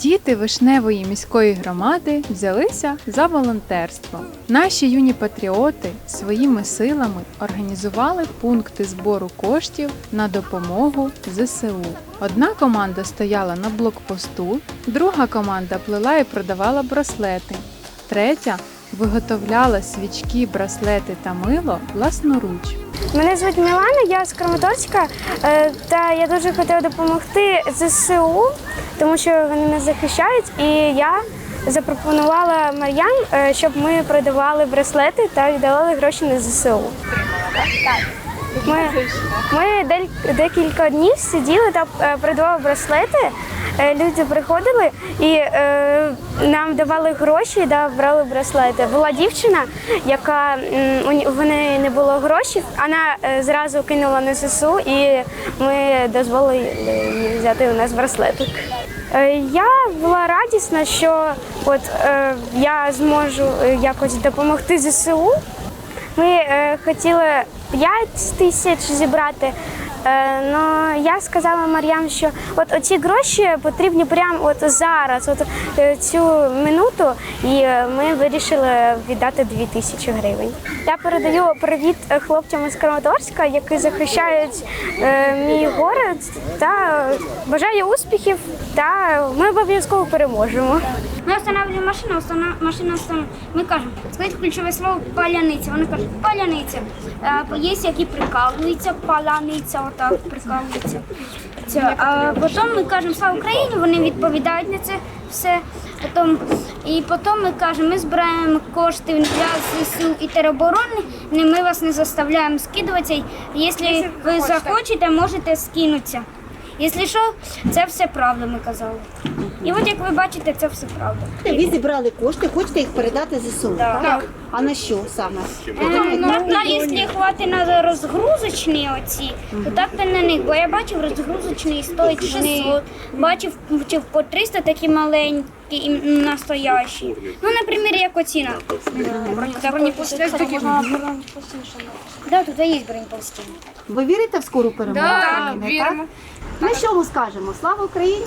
Діти вишневої міської громади взялися за волонтерство. Наші юні патріоти своїми силами організували пункти збору коштів на допомогу ЗСУ. Одна команда стояла на блокпосту, друга команда плела і продавала браслети, третя виготовляла свічки, браслети та мило власноруч. Мене звуть Мілана, я з Краматорська, е, та я дуже хотіла допомогти ЗСУ, тому що вони нас захищають. І я запропонувала Мар'ян, е, щоб ми продавали браслети та віддавали гроші на ЗСУ. Ми, ми декілька днів сиділи та е, продавали браслети. Е, Люди приходили і е, нам давали гроші та брали браслети. Була дівчина, яка в неї не було грошей, вона е, зразу кинула на ССУ, і ми дозволили взяти у нас браслетик. Е, Я була радісна, що от е, я зможу якось допомогти ЗСУ. Ми е, хотіли 5 тисяч зібрати. Е, ну, я сказала Мар'ян, що от оці гроші потрібні прямо от зараз, от е, цю минуту, і е, ми вирішили віддати 2 тисячі гривень. Я передаю привіт хлопцям із Краматорська, які захищають е, мій город, та бажаю успіхів. Та ми обов'язково переможемо. Ми встановлюємо машину, встана- машина встановлює. Ми кажемо, скажіть ключове слово паляниця. Вони кажуть, паляниця. Е, Є які прикалуються, паляниця, отак прикалуються. Це, а потім ми кажемо слава Україні, вони відповідають на це все. Потім, і потім ми кажемо, ми збираємо кошти для ЗСУ і тероборони, ми вас не заставляємо скидуватися. Якщо ви захочете, можете скинутися. Якщо що, це все правда, ми казали. І от як ви бачите, це все правда. Ви зібрали кошти, хочете їх передати ЗСУ? Так. А на що саме? Е, Ну, на, якщо хватить на розгрузочні оці, то так то на них. Бо я бачив розгрузочні стоять 600, бачив бачив по 300 такі маленькі і настоящі. Ну, наприклад, як оці на Да, тут є бронепластини. Ви вірите в скору перемогу? України, так? Ну що ми скажемо? Слава Україні!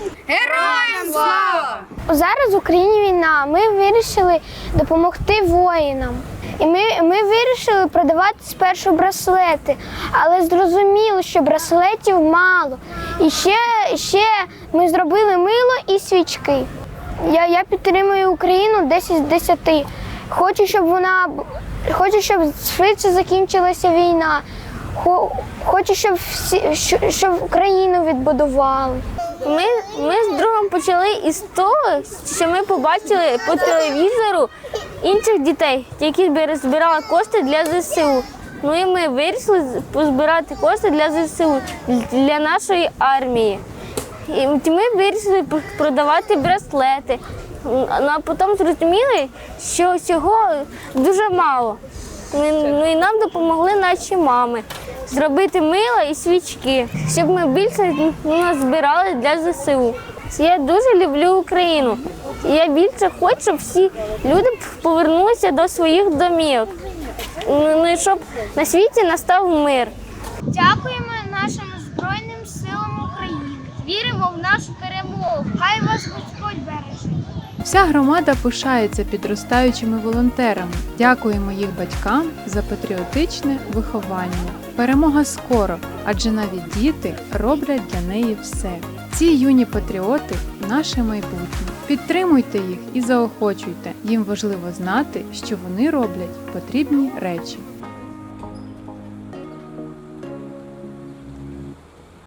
Зараз в Україні війна. Ми вирішили допомогти воїнам. І ми, ми вирішили продавати спершу браслети, але зрозуміло, що браслетів мало. І ще, ще ми зробили мило і свічки. Я, я підтримую Україну 10 з 10. Хочу, щоб вона хочу, щоб швидше закінчилася війна. Хочу, щоб всі щоб Україну відбудували. Ми, ми з другом почали із того, що ми побачили по телевізору інших дітей, які збир- збирали кошти для ЗСУ. Ну і ми вирішили позбирати кошти для ЗСУ, для нашої армії. І ми вирішили продавати браслети. Ну, А потім зрозуміли, що цього дуже мало. Ну, і нам допомогли наші мами зробити мило і свічки, щоб ми більше ну, збирали для ЗСУ. Я дуже люблю Україну. Я більше хочу, щоб всі люди повернулися до своїх домівок. Ну ну, і щоб на світі настав мир. Дякуємо нашим Збройним силам України. Віримо в нашу перемогу. Хай вас Господь береже. Вся громада пишається підростаючими волонтерами. Дякуємо їх батькам за патріотичне виховання. Перемога скоро, адже навіть діти роблять для неї все. Ці юні патріоти наше майбутнє. Підтримуйте їх і заохочуйте. Їм важливо знати, що вони роблять потрібні речі.